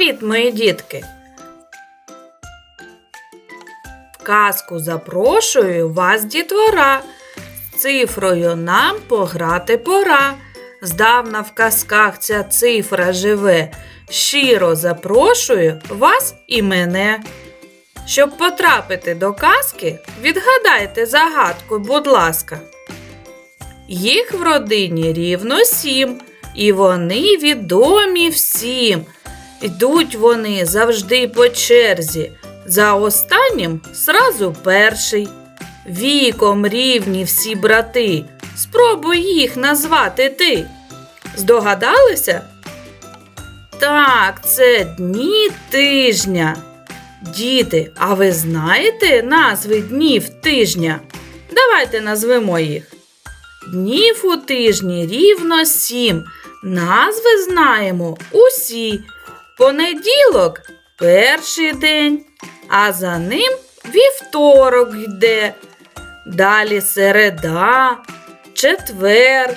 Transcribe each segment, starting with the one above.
Привіт, мої дітки! В казку запрошую вас, дітвора. З цифрою нам пограти пора. Здавна в казках ця цифра живе. Щиро запрошую вас і мене. Щоб потрапити до казки, відгадайте загадку, будь ласка. Їх в родині рівно сім, і вони відомі всім. Йдуть вони завжди по черзі. За останнім сразу перший. Віком рівні всі брати. Спробуй їх назвати ти. Здогадалися? Так, це дні тижня. Діти, а ви знаєте назви днів тижня? Давайте назвемо їх. Днів у тижні рівно сім. Назви знаємо усі. Понеділок перший день, а за ним вівторок йде. Далі середа, четвер.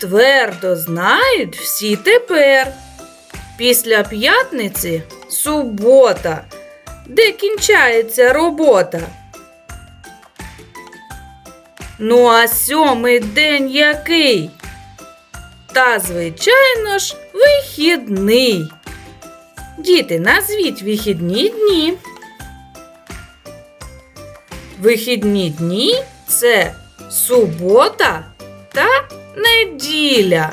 Твердо знають всі тепер. Після п'ятниці субота, де кінчається робота. Ну, а сьомий день який? Та, звичайно ж, вихідний. Діти, назвіть вихідні дні. Вихідні дні це субота та неділя.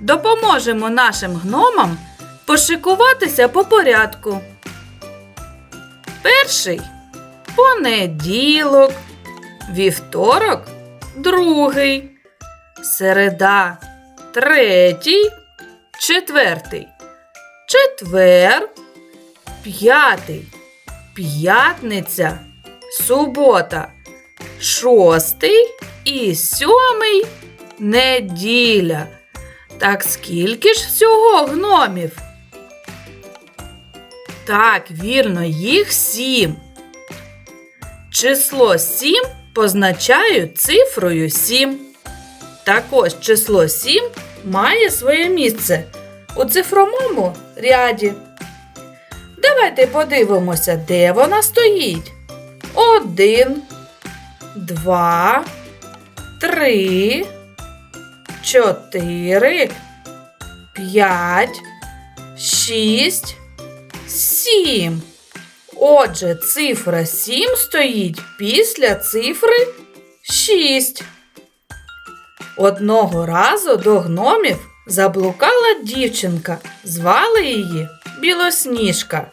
Допоможемо нашим гномам пошикуватися по порядку. Перший понеділок, вівторок другий, середа третій, четвертий, четвер, п'ятий, п'ятниця, субота, шостий і сьомий неділя. Так скільки ж всього гномів? Так, вірно, їх сім. Число сім позначаю цифрою сім. Також число сім має своє місце у цифровому ряді. Давайте подивимося, де вона стоїть. Один, два, три, чотири, п'ять, шість. Сім. Отже, цифра 7 стоїть після цифри 6. Одного разу до гномів заблукала дівчинка. Звали її Білосніжка.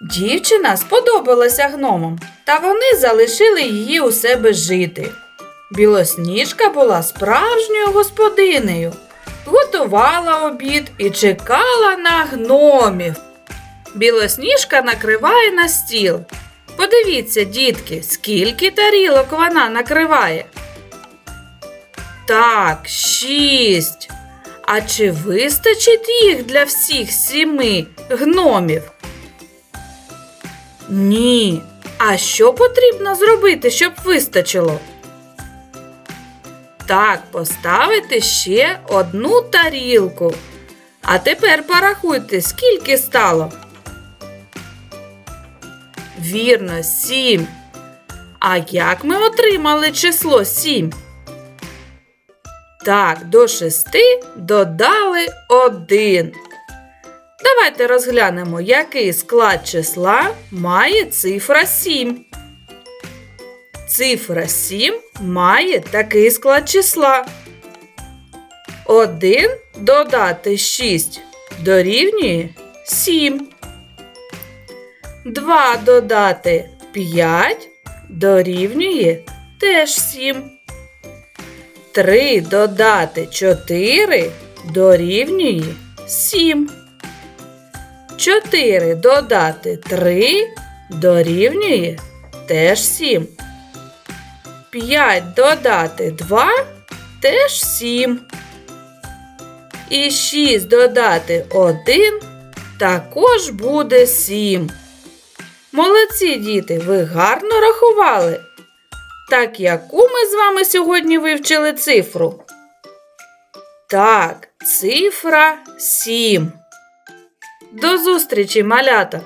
Дівчина сподобалася гномам, та вони залишили її у себе жити. Білосніжка була справжньою господинею, готувала обід і чекала на гномів. Білосніжка накриває на стіл. Подивіться, дітки, скільки тарілок вона накриває. Так, шість. А чи вистачить їх для всіх сіми гномів? Ні. А що потрібно зробити, щоб вистачило? Так, поставити ще одну тарілку. А тепер порахуйте, скільки стало. Вірно, сім. А як ми отримали число сім? Так, до шести додали один. Давайте розглянемо, який склад числа має цифра 7. Цифра 7 має такий склад числа. 1 додати 6 дорівнює 7. 2 додати 5 дорівнює теж 7. 3 додати 4 дорівнює 7. 4 додати 3 дорівнює теж 7. 5 додати 2 теж 7. І 6 додати 1 також буде 7. Молодці діти, ви гарно рахували. Так яку ми з вами сьогодні вивчили цифру? Так, цифра 7. До зустрічі, малята!